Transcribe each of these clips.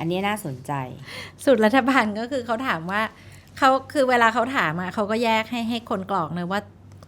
อันนี้น่าสนใจสูตรรัฐบาลก็คือเขาถามว่าเขาคือเวลาเขาถามอะเขาก็แยกให้ให้คนกรอกเลยว่า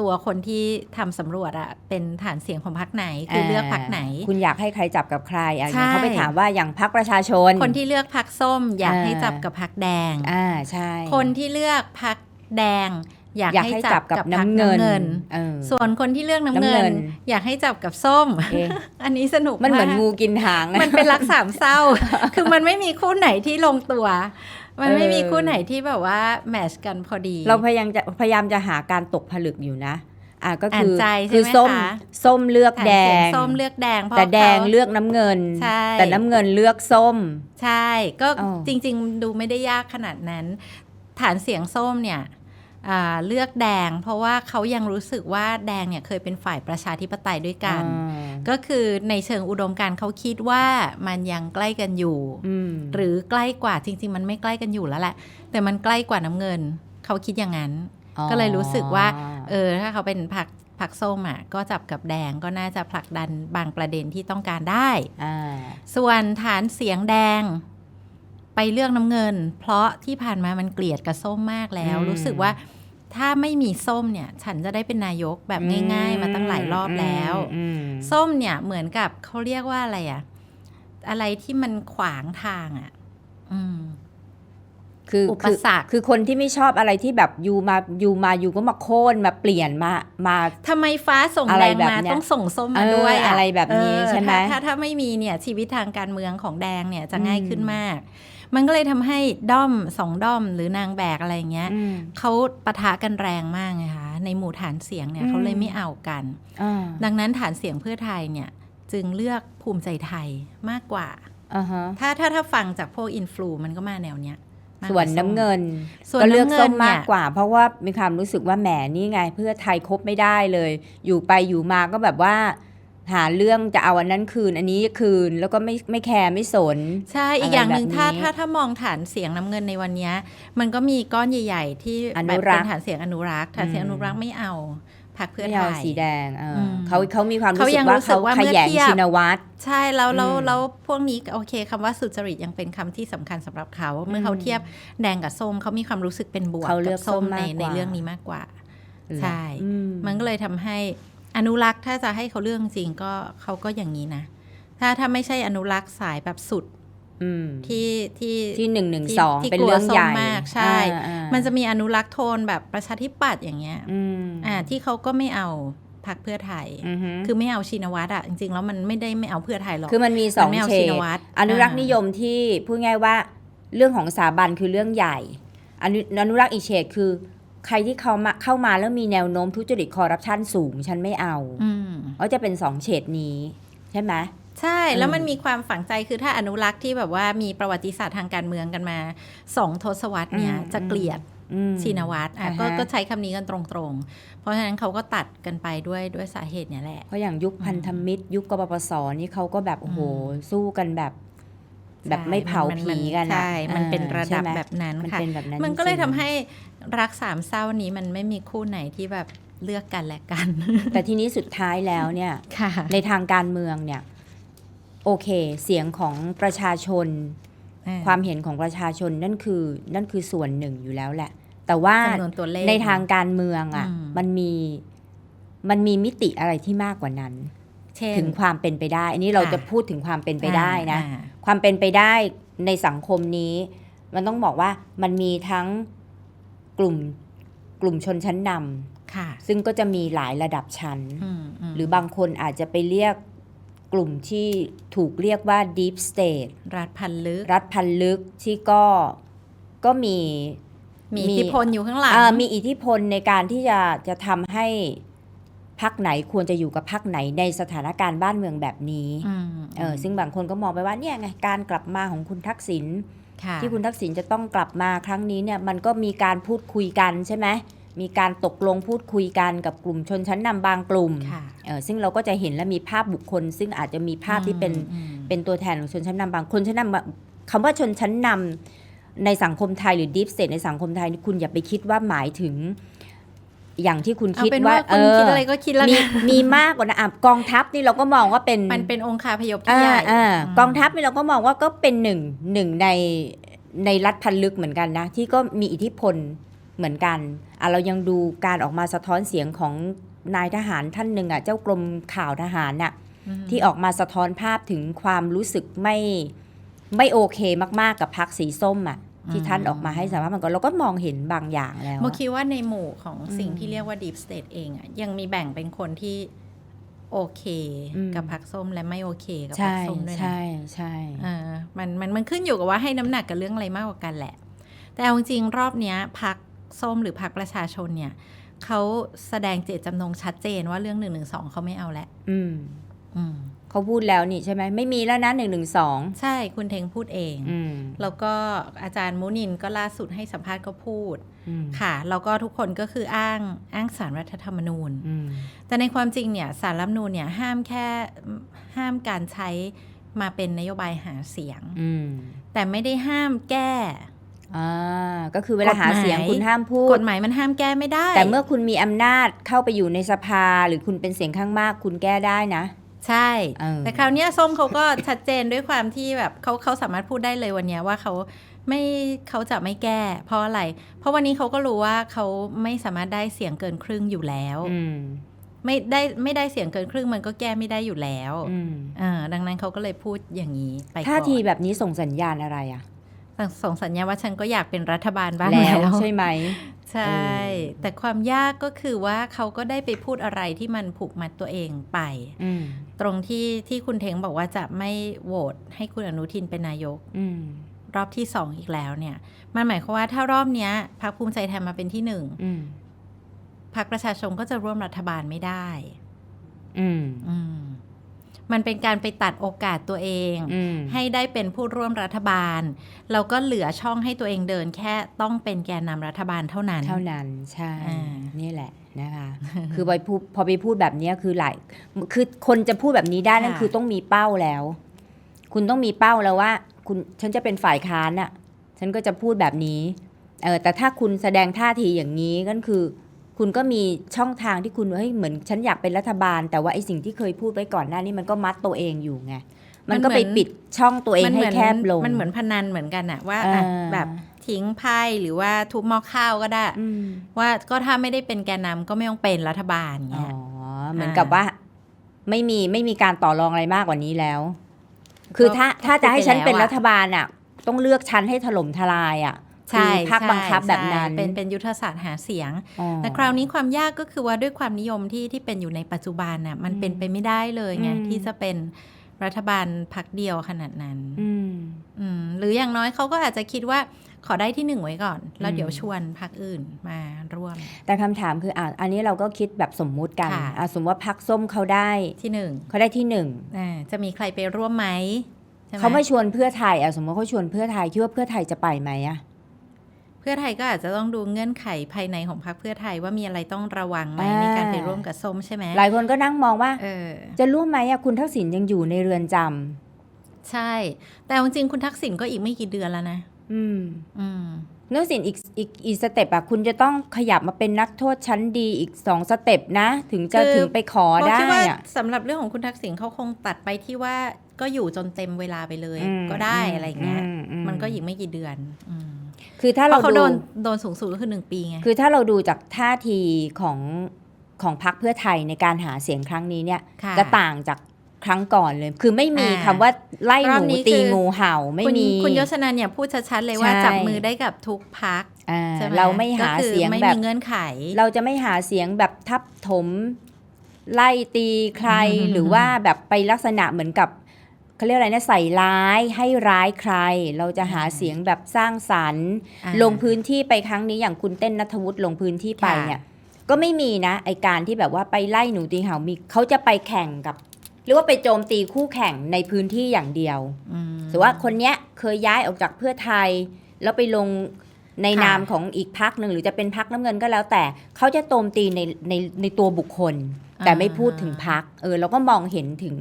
ตัวคนที่ทำสำรวจอะเป็นฐานเสียงของพรรคไหนคือเลือกพรรคไหน คุณอยากให้ใครจับกับใครอะใช่อย่างเขาไปถามว่าอย่างพักประชาชน คนที่เลือกพรรคส้ม อยากอ่าให้จับกับพรรคแดงอ่าใช่ คนที่เลือกพรรคแดง อยากอยากให้ให้จัจับบกับกับพรรคน้ำเงินน้ำเงินเออส่วนคนที่เลือกน้ำน้ำเงิเงินนอยากให้จับกับส้มเอ๊ะอันนี้สนุกมันเหมือนากงูกินหางอะมันเป็นรักสามเศร้า คือมันไม่มีคู่ไหนที่ลงตัว มันไม่เออมีคู่ไหนที่แบบว่าแมทชกันพอดี เราพยายามจะพยายามจะหาการตกผลึกอยู่นะอะก็คืออ่านใจใช่ไหมคือส้มคะส้มเลือกฐานแดเสียงส้มเลือกแดงเพราะแต่แดงขาเลือกน้ำเงินใช่แต่น้ำเงินเลือกส้ม ใช่ ก็อ๋อจริง ๆ ดูไม่ได้ยากขนาดนั้น ฐานเสียงส้มเนี่ยอ่า เลือกแดง เพราะว่าเขายังรู้สึกว่าแดงเนี่ยเคยเป็นฝ่ายประชาธิปไตยด้วยกันอ่าก็คือในเชิงอุดมการณ์เขาคิดว่ามันยังใกล้กันอยู่อืมหรือใกล้กว่าจริง ๆ มันไม่ใกล้กันอยู่แล้วแหละ แต่มันใกล้กว่าน้ำเงิน เขาคิดอย่างนั้น ก็เลยรู้สึกว่า เออถ้าเขาเป็นผักผักส้มอะก็จับกับแดงก็น่าจะผลักดันบางประเด็นที่ต้องการได้อ่าส่วนฐานเสียงแดง ไปเลือกน้ำเงิน เพราะที่ผ่านมามันเกลียดกับส้มมากแล้วอืมรู้สึกว่าถ้าไม่มีส้มเนี่ยฉันจะได้เป็นนายกแบบง่าย ๆ มาตั้งหลายรอบแล้วอืมส้มเนี่ยเหมือนกับเขาเรียกว่าอะไรอะอะไรที่มันขวางทางอะอืมคืออุปคือสรรคคือคนที่ไม่ชอบอะไรที่แบบยูมายูมายูก็มาโค่นมาเปลี่ยนมามาทำไมฟ้าส่งอะไรแดงแบบมาเนี้ยต้องส่งส้มมาเออด้วยะอะไรแบบนี้เออใช่ไหมถ้าถ้าถ้าไม่มีเนี่ยชีวิตทางการเมืองของแดงเนี่ยจะอืมง่ายขึ้นมาก มันก็เลยทำให้ด้อมสองด้อมหรือนางแบกอะไรอย่างเงี้ยอืมเขาปะทะกันแรงมากไงคะในหมู่ฐานเสียงเนี่ยอืมเขาเลยไม่เอากันอ่าดังนั้นฐานเสียงเพื่อไทยเนี่ยจึงเลือกภูมิใจไทยมากกว่าอ่าฮะถ้าถ้าถ้าฟังจากพวกอินฟลูมันก็มาแนวเนี้ยมากกส่วนส้มน้ำเงินส่วนก็เลือกน้ำเงิส้นมเนี่มายกกว่า เพราะว่ามีความรู้สึกว่าแหมนี่ไง เพื่อไทยคบไม่ได้เลย อยู่ไปอยู่มาก็แบบว่า หาเรื่องจะเอาอันนั้นคืนอันนี้คืนแล้วก็ไม่ไม่แคร์ไม่สน ใช่อีกอย่างหนึ่งอะไรแบบถ้านี้ถ้าถ้ามองฐานเสียงน้ำเงินในวันเนี้ยมันก็มีก้อนใหญ่ ๆ ที่อนุแบบรัเป็กษ์นฐานเสียงอนุรักษ์ฐานเสียงอือมนุรักษ์ไม่เอาพรรคเพื่อไม่ไทเอายสีแดงเอออมเขาเขามีความรู้เขาสึกยังว่ารู้สึเขากว่าขเมื่อยงเทียบชินวัตรใช่แล้วแล้วอืมแล้วพวกนี้โอเคคำว่าสุจริตยังเป็นคำที่สำคัญสำหรับเขา เมื่อเขาเทียบแดงกับส้มเขามีความรู้สึกเป็นบวกเขาเลืกัอกบส้มส้มในมากกว่าในเรื่องนี้มากกว่า ใช่อืมมันก็เลยทำให้ อนุรักษ์ถ้าจะให้เขาเรื่องจริงก็เขาก็อย่างนี้นะ ถ้าถ้าไม่ใช่อนุรักษ์สายแบบสุดอืมที่ที่ที่หนึ่งหนึ่งที่สองที่เป็นกลัวเรื่องใหญ่ส้มมากใช่อ่าอ่ามันจะมีอนุรักษ์โทนแบบประชาธิปัตย์อย่างเงี้ยอืมอ่าที่เขาก็ไม่เอาพรรคเพื่อไทยอือฮึคือไม่เอาชินวัตรอะจริงๆแล้วมันไม่ได้ไม่เอาเพื่อไทยหรอกคือมันมีสองมันไม่เอาเฉชิดนวัตรอนุรักษ์อ่านินิยมที่พูดง่ายว่าเรื่องของสถาบันคือเรื่องใหญ่อนุอนุรักษ์อีกเฉดคือ ใครที่เขามาเข้ามาแล้วมีแนวโน้มทุจริตคอร์รัปชันสูง ฉันไม่เอาอืมเพราะจะเป็นสองเฉดนี้ ใช่ไหมใช่แล้วอืมมันมีความฝังใจคือถ้าอนุรักษ์ที่แบบว่ามีประวัติศาสตร์ทางการเมืองกันมาสองทศวรรษเนี่ยจะเกลียดอืมชินวัตรอะอ่าฮะก็ก็ใช้คำนี้กันตรงๆ เพราะฉะนั้นเขาก็ตัดกันไปด้วยด้วยสาเหตุเนี่ยแหละ เพราะอย่างยุคพันธมิตร ยุคกบปสนี่เขาก็แบบโอ้โหสู้กันแบบ แบบไม่เผาผีกันอะใช่ มันเป็นระดับใช่ไหมแบบนั้นมันค่ะเป็นแบบนั้นมันก็เลยจริทำงๆให้ รักสามเศร้านี้มันไม่มีคู่ไหนที่แบบเลือกกันและกัน แต่ทีนี้สุดท้ายแล้วเนี่ยค่ะในทางการเมืองเนี่ยโอเค เสียงของประชาชน ความเห็นของประชาชนนั่นคือนั่นคือส่วนหนึ่งอยู่แล้วแหละ แต่ว่าจำนวนตัวเลขในทางการเมืองอะ่ะอืมมันมีมันมีมิติอะไรที่มากกว่านั้นเช่นถึงความเป็นไปได้ อันนี้เราค่ะจะพูดถึงความเป็นไปได้นะอ่าความเป็นไปได้ในสังคมนี้ มันต้องบอกว่ามันมีทั้ง กลุ่มกลุ่มชนชั้นนค่ะำซึ่งก็จะมีหลายระดับชั้นอืมมหรือบางคนอาจจะไปเรียกกลุ่มที่ถูกเรียกว่า deep state รัฐพันลึก รัฐพันลึกที่ก็ก็มี มีมีอิทธิพลอยู่ข้างหลังเอ่อมีอิทธิพลในการที่จะจะทำให้พักไหนควรจะอยู่กับพักไหนในสถานการณ์บ้านเมืองแบบนี้อืมเออซึ่งบางคนก็มองไปว่าเนี่ยไงการกลับมาของคุณทักษิณค่ะ ที่คุณทักษิณจะต้องกลับมาครั้งนี้เนี่ยมันก็มีการพูดคุยกันใช่ไหมมีการตกลงพูดคุยกันกับกลุ่มชนชั้นนำบางกลุ่มค่ะเออซึ่งเราก็จะเห็นและมีภาพบุคคล ซึ่งอาจจะมีภาพที่เป็นอืมเป็นตัวแทนของชนชั้นนำบางคนชั้นนำบางคำว่าชนชั้นนำในสังคมไทยหรือ deep state ในสังคมไทยนี่คุณอย่าไปคิดว่าหมายถึง อย่างที่คุณเอาคิดเป็นว่าว่าคุณคิดอะไรก็คิดแล้วมีกันมีมากกว่านะอะกองทัพนี่เราก็มองว่าเป็นมันเป็นองค์คาพยพที่อ่าใหญ่อ่าอืมกองทัพนี่เราก็มองว่าก็เป็นหนึ่งหนึ่งในในรัฐพันลึกเหมือนกันนะ ที่ก็มีอิทธิพลเหมือนกันอะเรายังดูการออกมาสะท้อนเสียงของนายทหารท่านหนึ่งอะเจ้ากรมข่าวทหารน่ะอืมที่ออกมาสะท้อนภาพถึงความรู้สึกไม่ไม่โอเคมาก ๆ กับพรรคสีส้มอะ ที่ท่านออกมาให้สัมภาษณ์มันก็เราก็มองเห็นบางอย่างแล้วโมอะคิดว่าในหมู่ของสิ่งอืมที่เรียกว่า deep state เองอะยังมีแบ่งเป็นคนที่โอเคอืมกับพรรคส้มและไม่โอเคกับพรรใช่คส้มด้วยนะใช่ใช่เออมันมันมันขึ้นอยู่กับว่าให้น้ำหนักกับเรื่องอะไรมากกว่ากันแหละ แต่เอาจริงๆรอบเนี้ยพักส้มหรือพักประชาชนเนี่ยเขาแสดงเจตจำนงชัดเจนว่าเรื่องหนึ่งหนึ่งสองเขาไม่เอาแล้วอืม อืม เขาพูดแล้วนี่ใช่ไหมไม่มีแล้วนะหนึ่งหนึ่งสองใช่คุณเทงพูดเอง อืม แล้วก็อาจารย์มุนินก็ล่าสุดให้สัมภาษณ์ก็พูดอืมค่ะแล้วก็ทุกคนก็คืออ้างอ้างสารรัฐธรรมนูญ อืม แต่ในความจริงเนี่ยสารรัฐธรรมนูญเนี่ยห้ามแค่ห้ามการใช้มาเป็นนโยบายหาเสียง อืม แต่ไม่ได้ห้ามแก้ อ่า ก็คือเวลาหาเสียงกฎหมายคุณห้ามพูกดฎหมายมันห้ามแก้ไม่ได้แต่เมื่อคุณมีอำนาจเข้าไปอยู่ในสภาหรือคุณเป็นเสียงข้างมากคุณแก้ได้นะ ใช่เออแต่คราวเนี้ยส้มเขาก็ชัดเจนด้วยความที่แบบเขาเขาสามารถพูดได้เลยวันเนี้ยว่าเขาไม่เขาจะไม่แก้ เพราะอะไร เพราะวันนี้เขาก็รู้ว่าเขาไม่สามารถได้เสียงเกินครึ่งอยู่แล้วอืมไม่ได้ไม่ได้เสียงเกินครึ่งมันก็แก้ไม่ได้อยู่แล้วอืมอ่าดังนั้นเขาก็เลยพูดอย่างนี้ ไปก่อนท่าทีแบบนี้ส่งสัญญาณอะไรอะ ส่งสัญญาณว่าฉันก็อยากเป็นรัฐบาลบ้างแล้วแล้วใช่ไหม ใช่ แต่ความยากก็คือว่าเขาก็ได้ไปพูดอะไรที่มันผูกมัดตัวเองไปอืมตรงที่ที่คุณเทงบอกว่าจะไม่โหวตให้คุณอนุทินเป็นนายกอืมรอบที่สองอีกแล้วเนี่ย มันหมายความว่าถ้ารอบเนี้ยพรรคภูมิใจไทยมาเป็นที่หนึ่งอืมพรรคประชาชนก็จะร่วมรัฐบาลไม่ได้ อืมอืม มันเป็นการไปตัดโอกาสตัวเองอืมให้ได้เป็นผู้ร่วมรัฐบาล เราก็เหลือช่องให้ตัวเองเดิน แค่ต้องเป็นแกนนำรัฐบาลเท่านั้น เท่านั้นใช่อ่านี่แหละนะคะคือไปพูดพอไปพูดแบบเนี้ยคือหลายคือคนจะพูดแบบนี้ได้นั่นคือต้องมีเป้าแล้ว คุณต้องมีเป้าแล้วว่า คุณฉันจะเป็นฝ่ายค้านน่ะ ฉันก็จะพูดแบบนี้เออแต่ถ้าคุณแสดงท่าทีอย่างนี้ก็คือ คุณก็มีช่องทางที่คุณเฮ้ยเหมือนฉันอยากเป็นรัฐบาล แต่ว่าไอ้สิ่งที่เคยพูดไว้ก่อนหน้านี้มันก็มัดตัวเองอยู่ไงมันก็ไปปิดช่องตัวเองมันให้เหมือนแคบลง มันเหมือนพนันเหมือนกันอะว่าอะอ่าแบบทิ้งไพ่หรือว่าทุบหม้อข้าวก็ได้อืมว่าก็ถ้าไม่ได้เป็นแกนนำก็ไม่ต้องเป็นรัฐบาลอ๋เงี้อยเหมือนกับว่า ไม่มีไม่มีการต่อรองอะไรมากกว่านี้แล้ว คือถ้าถ้าจะให้ฉันเป็นรัฐบาลอะ ต้องเลือกฉันให้ถล่มทลายอะ ใช่คือภาคบังคับใช่แบบนั้นใช่เป็นเป็นยุทธศาสตร์หาเสียงอ๋อแต่คราวนี้ความยากก็คือว่าด้วยความนิยมที่ที่เป็นอยู่ในปัจจุบันน่ะมันเป็นไปไม่ได้เลยไงอืมที่จะเป็นรัฐบาลพักเดียวขนาดนั้นอืมอืมหรืออย่างน้อยเขาก็อาจจะคิดว่าขอได้ที่หนึ่งไว้ก่อน แล้วอืมเดี๋ยวชวนพักอื่นมาร่วม แต่คำถามคืออะอันนี้เราก็คิดแบบสมมุติกันค่ะอะสมมติว่าพักส้มเขาได้ที่หนึ่งเขาได้ที่หนึ่งอ่าจะมีใครไปร่วมไหมใช่หเขาไม่ชวนเพื่อไทยอะสมมติเขาชวนเพื่อไทยคิดว่าเพื่อไทยจะไปไหมอะ เพื่อไทยก็อาจจะต้องดูเงื่อนไขภายในของพรรคเพื่อไทยว่ามีอะไรต้องระวังไหมอ่าในการไปร่วมกับส้มใช่ไหมหลายคนก็นั่งมองว่าเออจะร่วมไหมอะคุณทักษิณยังอยู่ในเรือนจำใช่ แต่เอาจริงๆคุณทักษิณก็อีกไม่กี่เดือนแล้วนะ อืม อืมนักสินอีกอีกอีกสเต็ปอะคุณจะต้องขยับมาเป็นนักโทษชั้นดีอีกสองสเต็ปนะ ถึงจะคือถึงไปขอเพราะได้คิดว่าอะสำหรับเรื่องของคุณทักษิณเขาคงตัดไปที่ว่าก็อยู่จนเต็มเวลาไปเลยอืมก็ได้อืมอะไรอย่างเงี้ยอืมอืมมันก็อีกไม่กี่เดือนอืม คือถ้าเพเราราะเขาดูโดนโดนสูงสุดก็คือหนึ่งปีไง คือถ้าเราดูจากท่าทีของของพรรคเพื่อไทยในการหาเสียงครั้งนี้เนี่ยค่ะจะต่างจากครั้งก่อนเลย คือไม่มีอ่าคำว่าไล่หรอบนูนี้ตีคือ งูเห่าไม่คุณมี คุณยศนันเนี่ยพูดชัดๆเลยว่าใช่ จับมือได้กับทุกพักอ่าใช่ไหมเราไม่หาก็คือเสียงไม่แบบมีเงื่อนไข เราจะไม่หาเสียงแบบทับถม ไล่ตีใคร อืม หรือว่าแบบไปลักษณะเหมือนกับ เขาเรียกอะไรนะใส่ร้ายให้ร้ายใคร เราจะหาเสียงแบบสร้างสรรค์ อ่า ลงพื้นที่ไปครั้งนี้อย่างคุณเต้นนัทวุฒิลงพื้นที่ไปค่ะ เนี่ยก็ไม่มีนะไอการที่แบบว่าไปไล่หนูตีเห่ามีเขาจะไปแข่งกับหรือว่าไปโจมตีคู่แข่งในพื้นที่อย่างเดียว อืม ถือว่าคนเนี้ยเคยย้ายออกจากเพื่อไทย แล้วไปลงในค่ะ นามของอีกพักหนึ่งหรือจะเป็นพักน้ำเงินก็แล้วแต่เขาจะโจมตีในในในตัวบุคคล แต่ไม่พูดถึงพักเออเราก็มองเห็นถึง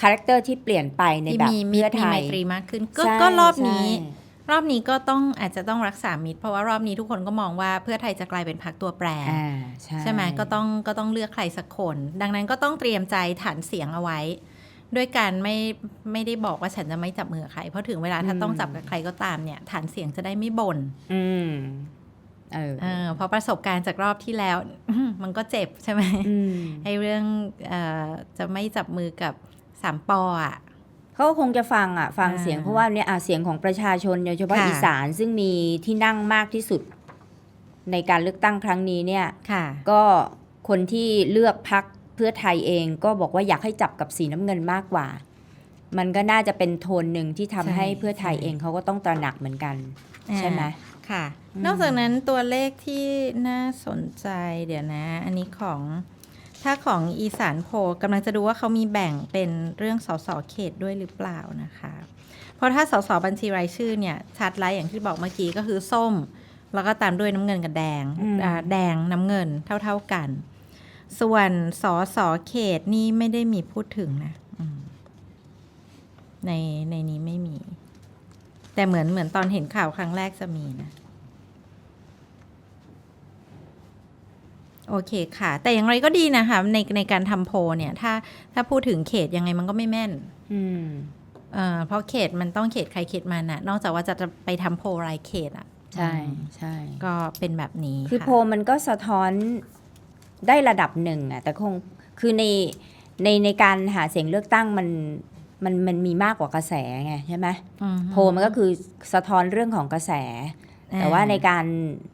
คาแรคเตอร์ที่เปลี่ยนไปในที่แบบมีมีเพื่อมีไทไมยตรีมากขึ้น ก็ใช่ก็รอบนี้ใช่รอบนี้ก็ต้องอาจจะต้องรักษามิตร เพราะว่ารอบนี้ทุกคนก็มองว่าเพื่อไทยจะกลายเป็นพรรคตัวแปรอ่าใช่ใช่ไหมก็ต้องก็ต้องเลือกใครสักคน ดังนั้นก็ต้องเตรียมใจฐานเสียงเอาไว้ ด้วยการไม่ไม่ได้บอกว่าฉันจะไม่จับมือกับใคร เพราะถึงเวลาถ้าต้องจับกับใครก็ตามเนี่ย ฐานเสียงจะได้ไม่บ่นอืมเออเออเพราะประสบการณ์จากรอบที่แล้ว มันก็เจ็บใช่ไหมอืมไอ้เรื่องเออจะไม่จับมือกับ สามปออะเขาก็คงจะฟังอะฟังอ่าเสียงเพราะว่าเนี่ยอะเสียงของประชาชนโดยเฉพาะค่ะอีสานซึ่งมีที่นั่งมากที่สุด ในการเลือกตั้งครั้งนี้เนี่ยค่ะก็คนที่เลือกพักเพื่อไทยเองก็บอกว่าอยากให้จับกับสีน้ำเงินมากกว่า มันก็น่าจะเป็นโทนหนึ่งที่ทำใช่ให้เพื่อไทยใช่เองเขาก็ต้องตระหนักเหมือนกัน ใช่ไหมอ่าค่ะอืมนอกจากนั้นตัวเลขที่น่าสนใจเดี๋ยวนะ อันนี้ของ ถ้าของอีสานโพลกำลังจะดูว่าเขามีแบ่งเป็นเรื่องสสเขตด้วยหรือเปล่านะคะ เพราะถ้าสสบัญชีรายชื่อเนี่ยชัดไลท์อย่างที่บอกเมื่อกี้ก็คือส้ม แล้วก็ตามด้วยน้ำเงินกับแดงอืมอ่าแดงน้ำเงินเท่า ๆกัน ส่วนสสเขตนี่ไม่ได้มีพูดถึงนะอืมในในนี้ไม่มี แต่เหมือนเหมือนตอนเห็นข่าวครั้งแรกจะมีนะ โอเคค่ะ แต่อย่างไรก็ดีนะคะในในการทำโพลเนี่ย ถ้าถ้าพูดถึงเขตยังไงมันก็ไม่แม่น อืมเอ่อเพราะเขตมันต้องเขตใครเขตมันอะนอกจากว่าจะจะไปทำโพลรายเขตอะใช่ใช่ก็เป็นแบบนี้คือะโพลมันก็สะท้อนได้ระดับหนึ่งอะแต่คงคือในในในการหาเสียงเลือกตั้งมันมันมันมีมากกว่ากระแสไงใช่ไหมอือฮึโพลมันก็คือสะท้อนเรื่องของกระแส แต่ว่าในการ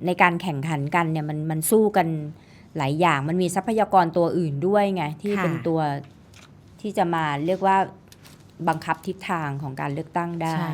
ในการแข่งขันกันเนี่ยมันมันสู้กัน หลายอย่างมันมีทรัพยากรตัวอื่นด้วยไงที่เป็นตัวที่จะมาเรียกว่าบังคับทิศทางของการเลือกตั้งได้ใช่